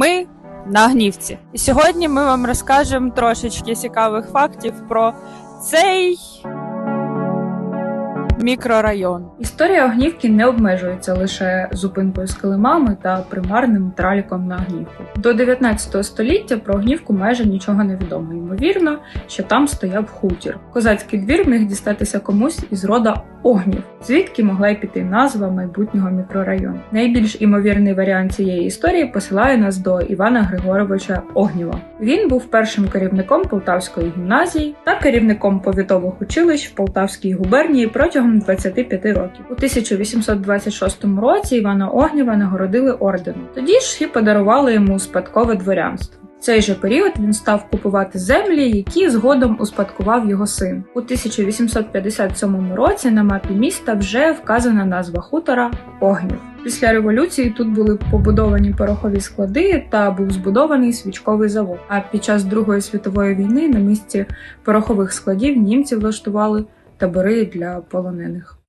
Ми на Гнівці. І сьогодні ми вам розкажемо трошечки цікавих фактів про цей мікрорайон. Історія Огнівки не обмежується лише зупинкою з килимами та примарним траліком на Огнівку. До 19 століття про Огнівку майже нічого не відомо. Ймовірно, що там стояв хутір. Козацький двір міг дістатися комусь із рода Огнів, звідки могла й піти назва майбутнього мікрорайону. Найбільш імовірний варіант цієї історії посилає нас до Івана Григоровича Огнєва. Він був першим керівником Полтавської гімназії та керівником повітових училищ в Полтавській губернії протягом 25 років. У 1826 році Івана Огнєва нагородили орденом. Тоді ж і подарували йому спадкове дворянство. В цей же період він став купувати землі, які згодом успадкував його син. У 1857 році на мапі міста вже вказана назва хутора Огнів. Після революції тут були побудовані порохові склади та був збудований свічковий завод. А під час Другої світової війни на місці порохових складів німці влаштували табори для полонених.